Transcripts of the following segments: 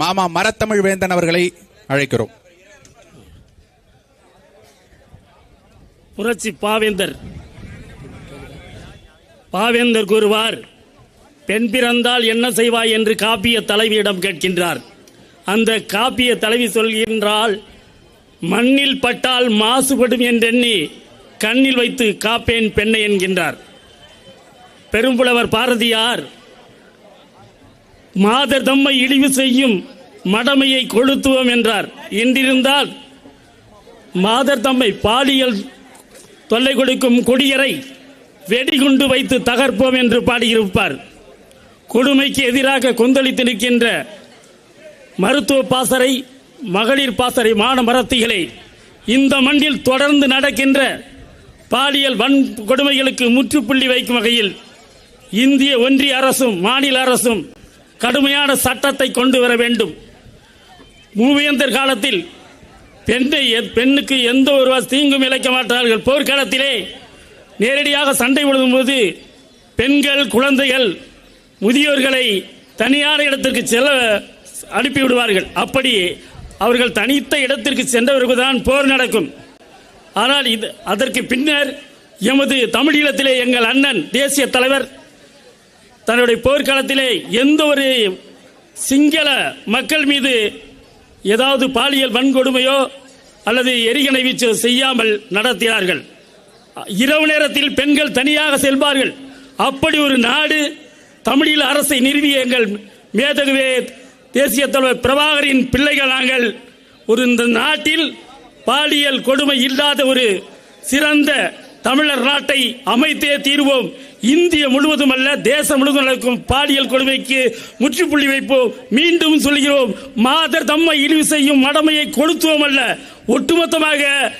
மாமா மரத்தமிழ் வேந்தன் அவர்களை அழைக்கிறோம். புரட்சி பாவேந்தர். பாவேந்தர் கூறுவார் பெண் பிறந்தால் என்ன செய்வாய் என்று காப்பிய தலைவியிடம் கேட்கின்றார். அந்த காப்பிய தலைவி சொல்கின்றால் மண்ணில் பட்டால் மாசுபடும் என்றெண்ணி கண்ணில் வைத்து காப்பேன் பெண்ணை என்கின்றார். பெரும்புலவர் பாரதியார் மாதர் தம்மை இழிவு செய்யும் மடமையை கொளுத்துவோம் என்றார். என்றிருந்தால் மாதர் தம்மை பாலியல் தொல்லை கொடுக்கும் கொடியரை வெடிகுண்டு வைத்து தகர்ப்போம் என்று பாடியிருப்பார். கொடுமைக்கு எதிராக கொந்தளித்து நிற்கின்ற மருத்துவ பாசறை மகளிர் பாசறை மான மரத்திகளை இந்த மண்ணில் தொடர்ந்து நடக்கின்ற பாலியல் வன் கொடுமைகளுக்கு முற்றுப்புள்ளி வைக்கும் வகையில் இந்திய ஒன்றிய அரசும் மாநில அரசும் கடுமையான சட்டத்தை கொண்டு வர வேண்டும். மூவேந்தர் காலத்தில் பெண்ணை பெண்ணுக்கு எந்த ஒரு தீங்கும் இழைக்க மாட்டார்கள். போர்க்காலத்திலே நேரடியாக சண்டை போது பெண்கள் குழந்தைகள் முதியோர்களை தனியான இடத்திற்கு செல்ல அனுப்பி விடுவார்கள். அப்படி அவர்கள் தனித்த இடத்திற்கு சென்றவர்கள்தான் போர் நடக்கும். ஆனால் இது அதற்கு பின்னர் எமது தமிழீழத்திலே எங்கள் அண்ணன் தேசிய தலைவர் தன்னுடைய போர்க்காலத்திலே எந்த ஒரு சிங்கள மக்கள் மீது ஏதாவது பாலியல் வன்கொடுமையோ அல்லது எரிகணை வீச்சு செய்யாமல் நடத்தினார்கள். இரவு நேரத்தில் பெண்கள் தனியாக செல்வார்கள். அப்படி ஒரு நாடு தமிழீழ அரசை நிறுவிய எங்கள் மேதகுவே தேசிய தலைவர் பிரபாகரின் பிள்ளைகள் நாங்கள் ஒரு இந்த நாட்டில் பாலியல் கொடுமை இல்லாத ஒரு சிறந்த தமிழர் நாட்டை அமைத்தே தீர்வோம். இந்திய முழுவதும் அல்ல தேசம் முழுவதும் நடக்கும் பாலியல் கொடுமைக்கு முற்றுப்புள்ளி வைப்போம். மீண்டும் சொல்கிறோம் மாதர் தம்மை இழிவு செய்யும் மடமையை கொளுத்துவோம் அல்ல. ஒட்டுமொத்தமாக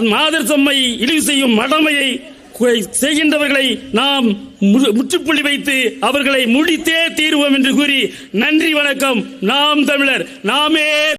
மாதர் தம்மை இழிவு செய்யும் மடமையை செய்கின்றவர்களை நாம் மு- முற்றுப்புள்ளி வைத்து அவர்களை முடித்தே தீர்வோம் என்று கூறி நன்றி வணக்கம். நாம் தமிழர் நாமே